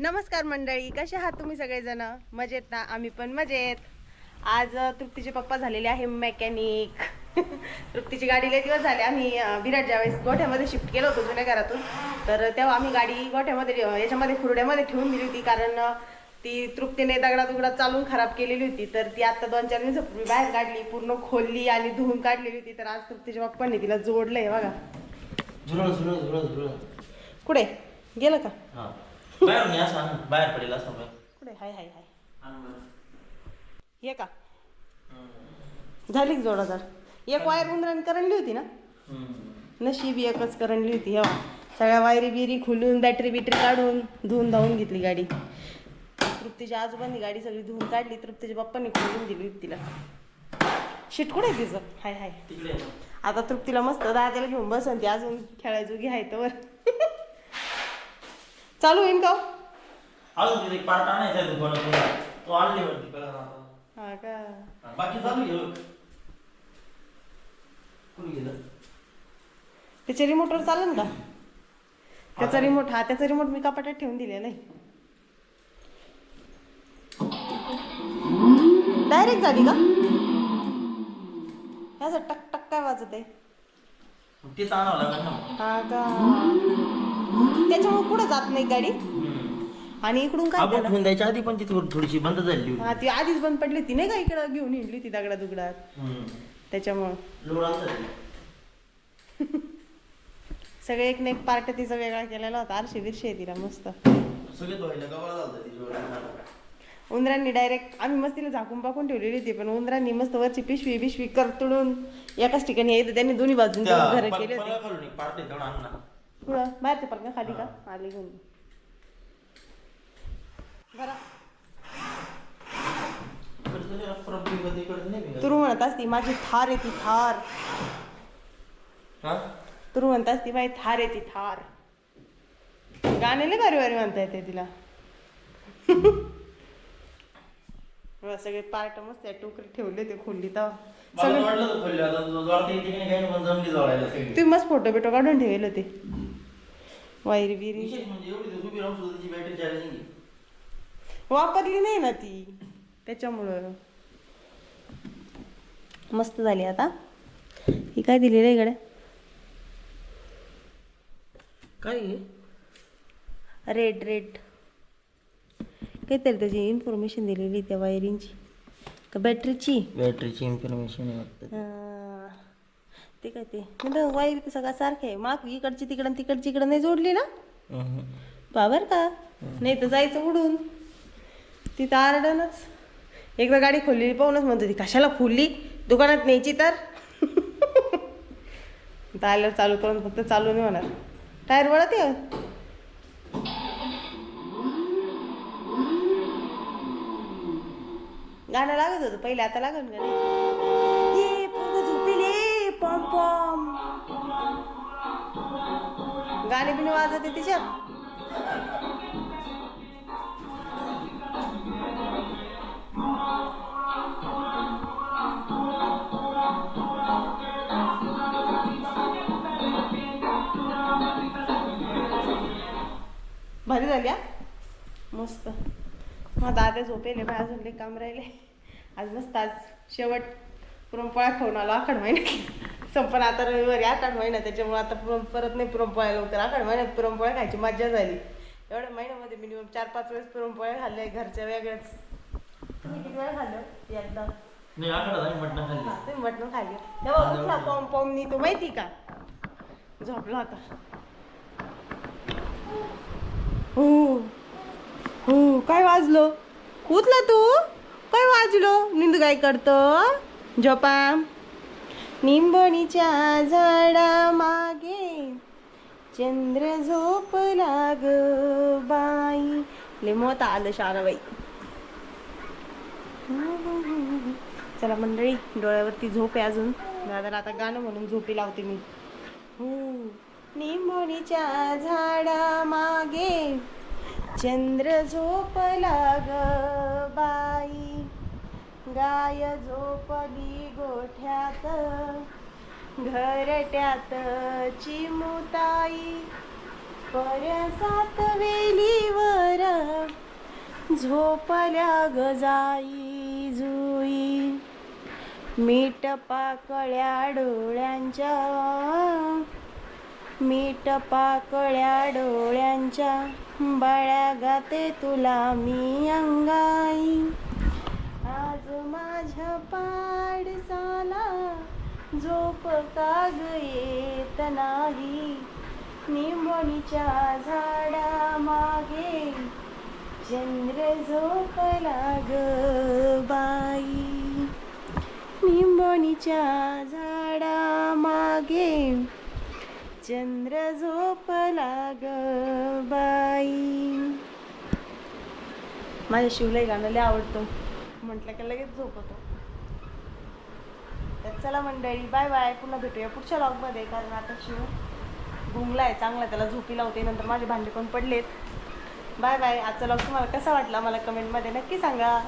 नमस्कार मंडळी कसे आहात तुम्ही सगळेजण? मजेत ना? आम्ही पण मजेत. आज तृप्तीचे पप्पा झालेले आहे मेकॅनिक तृप्तीची गाडी लय दिवस झाले. आम्ही अ, विराट ज्यावेळेस गोठ्यामध्ये शिफ्ट केलं होतं जुन्या घरातून तर तेव्हा आम्ही गाडी गोठ्यामध्ये याच्यामध्ये खुरड्यामध्ये ठेवून दिली होती. कारण ती तृप्तीने दगडा दुगडा चालून खराब केलेली होती. तर ती आता दोन चार दिवसापूर्वी बाहेर काढली पूर्ण खोलली आणि धुवून काढलेली होती. तर आज तृप्तीच्या पप्पांनी तिला जोडलंय बघा. कुठे? गेलं का? बाहेर नाही असं आण. बाहेर पडेल असं बाहेर कुठे? हाय हाय हाय. आण बरं. हे का? झाली जोडादार. एक वायर उंदराने करंडली होती ना? हम्म. नशीब एकच करंडली होती हेवा सगळ्या वायरी बिरी खुलून बॅटरी बिटरी काढून धुवून धावून घेतली गाडी. तृप्तीच्या आजोबांनी गाडी सगळी धुवून काढली तृप्तीच्या बाप्पांनी खोलून दिली तिला. शिट कुठे तिचं? हाय हाय. तिकडे. आता तृप्तीला मस्त दाद्याला घेऊन बसन ती अजून खेळायचोगी आहे तर चालू होईन का हो? अजून तिथे एक पार्ट आणायचा आहे दुकानातून तो आणले वरती आता. हा का? हा, बाकी चालू घे बघ. कुणी गेलं? त्याच्या रिमोटवर चालेल का त्याचा रिमोट हा त्याचा रिमोट मी कपाटात ठेवून दिलेला आहे. डायरेक्ट झाली का? ह्याचं टक टक काय वाजत आहे मग तेच आणावं लागेल ना मग. हा का? त्याच्यामुळे पुढे जात नाही गाडी. आणि इकडून काय आपण झालं ठेवून द्यायच्या आधी पण ती थोडी- थोडीशी बंद झाली होती हा ती आधीच बंद पडली होती नाही का इकडं घेऊन हिंडली ती दगडा दुगडात हम्म. त्याच्यामुळं लोड ते. सगळे एक ना एक पार्ट तिचा वेगळा केलेला होता आरशे बिरशे आहे तिला मस्त सगळे धुवायला गबाळ झालता तिच्यावर. उंदरांनी डायरेक्ट आम्ही मस्त तिला झाकून पाकून ठेवलेली होती पण उंदरांनी मस्त वरची पिशवी बिशवी करतुडून एकाच ठिकाणी येत त्यांनी दोन्ही बाजून त्या घर केले होते पलंगाखालून एक part आहे, तेवढा आण ना. पुढं बाहेरच्या पलंगा खाली का? आली घेऊन. तुरू म्हणत असती माझी थार आहे ती थार. हा? तुरू म्हणत असती माझी थार आहे ती थार. गाणे लय भारी भारी म्हणता येते तिला. सगळे पार्ट मस्त टोकरी ठेवले ते खोलली तर येते की पण. तुम्ही मस्त फोटो बिटो काढून ठेवले होते. वायरी बिरी. विशेष म्हणजे एवढी दिवस उभी राहून सुद्धा तिची बॅटरी चार्जिंग आहे. वापरली नाही ना ती. त्याच्यामुळं. मस्त झाली आता. ही काय दिलेलं आहे इकडे? काय? रेड रेड काहीतरी त्याची इन्फॉर्मेशन दिलेली त्या वायरिंगची का बॅटरीची बॅटरीची इन्फॉर्मेशन आहे वाटतं. ते काय ते? म्हणजे वायर तर सगळं सारखं आहे. माग इकडची तिकडं आणि तिकडची इकडं नाही जोडली ना. बाबर का. नाही तर जायचं उडून. तिथं आरडनच. एकदा गाडी खोललेली पाहूनच म्हणतो ती कशाला खोलली? दुकानात न्यायची तर? आल्यावर चालू करून फक्त चालू नाही होणार. टायर वळत ये गाणं लागत होतं. पहिले आता लागत का पॉम पॉम. गाणे बिने वाजवते तिच्यात. भारी झाली मस्त. हा दादा झोपेले बाहेर अजून काम राहिले. आज मस्त आज शेवट पुरणपोळ्या खाऊन आलो आखड महिन्यात संपण आता रविवारी आखाड महिना त्याच्यामुळे आता पुरण परत नाही पुरणपोळ्या लवकर. आखाड महिन्यात पुरणपोळ्या खायची मज्जा झाली. एवढ्या महिन्यामध्ये मिनिमम चार पाच वेळेस पुरणपोळ्या खाल्ल्या घरच्या वेगळ्याच. तुम्ही किती वेळा खाल्लं? एकदा. तुम्ही मटण खाल्ले. तेव्हा उठला पॉम पॉमनी तो माहिती का? झोपला होता हो हो काय वाजलो? उठला तू? काय वाजलो? निंद काय करतो? झोपा. निंबणीच्या झाडा मागे चंद्र झोप लाग बाई. ले आलं शाराबाई. चला मंडळी डोळ्यावरती झोप आहे अजून. दादाला आता गाणं म्हणून झोपी लावते मी. हो निंबोणीच्या झाडा मागे चंद्र झोपला लाग बाई. गाय झोपली गोठ्यात. घरट्यात चिमुताई. परसात वेलीवर झोपल्या गजाई जुई. मीठ पाकळ्या डोळ्यांच्या मीठ पाकळ्या डोळ्यांच्या बाळ्या गाते तुला मी अंगा. माझ्या पाडसाला झोप काग येत नाही? निंबोणीच्या झाडा मागे चंद्र झोपला ग बाई. निंबोणीच्या झाडा मागे चंद्र झोपला ग बाई. माझ्या शिवलाही गाणं लय आवडतं. म्हटलं की लगेच झोपतो. तर चला मंडळी बाय बाय पुन्हा भेटूया पुढच्या लॉगमध्ये कारण आता शिव गुंगलाय चांगला त्याला झोपी लावते नंतर माझे भांडे पण पडलेत. बाय बाय आजचा लॉग तुम्हाला कसा वाटला? मला कमेंटमध्ये नक्की सांगा.